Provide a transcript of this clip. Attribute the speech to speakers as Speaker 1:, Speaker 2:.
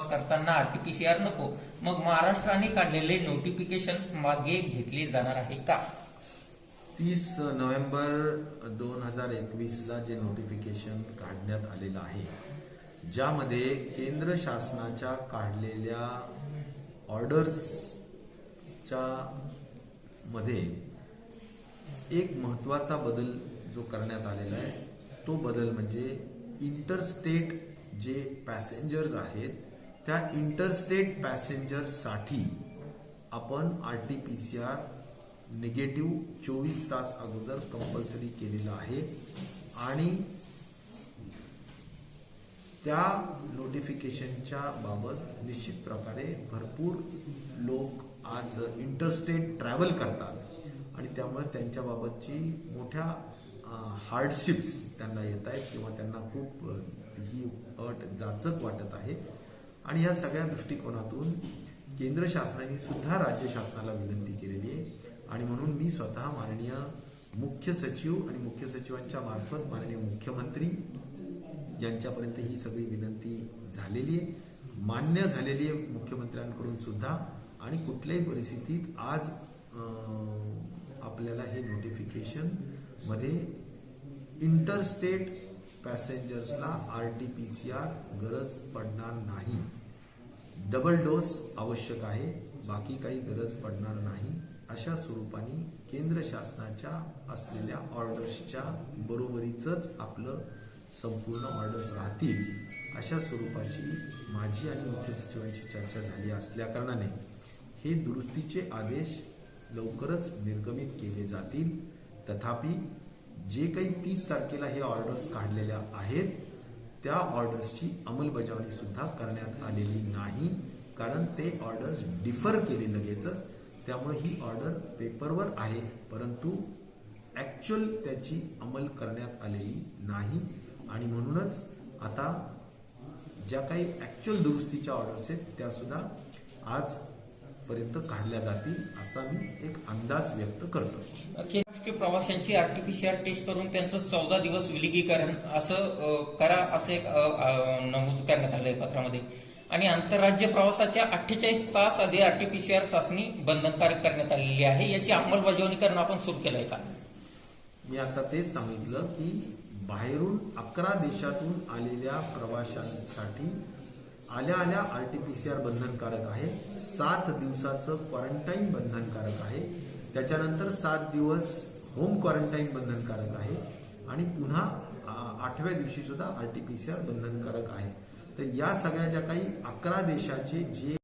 Speaker 1: प्रवास करताना आरटीपीसीआर नको. मग महाराष्ट्राने काढलेले नोटिफिकेशन मागे घेतले जाणार आहे का?
Speaker 2: तीस नोव्हेंबर दोन हजार एकवीसला जे नोटिफिकेशन काढण्यात आलेलं आहे ज्यामध्ये केंद्र शासनाच्या काढलेल्या ऑर्डर्सच्या मध्ये एक महत्त्वाचा बदल जो करण्यात आलेला आहे तो बदल म्हणजे इंटरस्टेट जे पॅसेंजर्स आहेत त्या इंटरस्टेट पॅसेंजर्ससाठी आपण R T P C R negative चोवीस तास अगोदर कंपल्सरी केलेलं आहे. आणि त्या नोटिफिकेशनच्या बाबत निश्चित प्रकारे भरपूर लोक आज इंटरस्टेट ट्रॅव्हल करतात. आणि त्यामुळे त्यांच्याबाबतची मोठ्या हार्डशिप्स त्यांना येत आहेत किंवा त्यांना खूप ही अट जाचक वाटत आहे. आणि या सगळ्या दृष्टिकोनातून केंद्र शासनाने सुद्धा राज्य शासनाला विनंती केलेली आहे. आणि म्हणून मी स्वतः माननीय मुख्य सचिव आणि मुख्य सचिवांच्या मार्फत माननीय मुख्यमंत्री यांच्यापर्यंत ही सगळी विनंती झालेली आहे. मान्य झालेली आहे मुख्यमंत्र्यांकडून सुद्धा. आणि कुठल्याही परिस्थितीत आज आपल्याला हे नोटिफिकेशनमध्ये interstate पॅसेंजर्सला R T P C R गरज पडणार नाही. डबल डोस आवश्यक आहे बाकी काही गरज पडणार नाही अशा स्वरूपाने केंद्र शासनाच्या असलेल्या ऑर्डर्सच्या बरोबरीचंच आपलं संपूर्ण ऑर्डर्स राहतील अशा स्वरूपाची माझी आणि मुख्य सचिवांची चर्चा झाली असल्याकारणाने हे दुरुस्तीचे आदेश लवकरच निर्गमित केले जातील. तथापि जे काही तीस तारखेला हे ऑर्डर्स काढलेल्या आहेत त्या ऑर्डर्सची अंमलबजावणी सुद्धा करण्यात आलेली नाही कारण ते ऑर्डर्स डिफर केले लगेचच. त्यामुळे ही ऑर्डर पेपरवर आहे परंतु ॲक्च्युअल त्याची अंमल करण्यात आलेली नाही. आणि म्हणूनच आता ज्या काही ॲक्च्युअल दुरुस्तीच्या ऑर्डर्स आहेत त्यासुद्धा आज पर्यंत काढल्या जातील असा मी एक अंदाज व्यक्त करतो.
Speaker 1: प्रवाशांची आरटीपीसीआर टेस्ट करून त्यांचं चौदा दिवस विलगीकरण असं करा असं एक नमूद करण्यात आलंय पत्रामध्ये. आणि आंतरराज्य प्रवासाच्या अठ्ठेचाळीस तास आधी आरटीपीसीआर चाचणी बंधनकारक करण्यात आलेली आहे. याची अंमलबजावणी करणं आपण सुरू केलंय का?
Speaker 2: मी आता तेच सांगितलं की बाहेरून अकरा देशातून आलेल्या प्रवाशांसाठी आल्या आल्या R T P C R बंधनकारक आहे. सात दिवसाचं क्वारंटाईन बंधनकारक आहे. त्याच्यानंतर सात दिवस होम क्वारंटाईन बंधनकारक आहे. आणि पुन्हा आठव्या दिवशी सुद्धा R T P C R बंधनकारक आहे. तर या सगळ्या ज्या काही अकरा देशाचे जे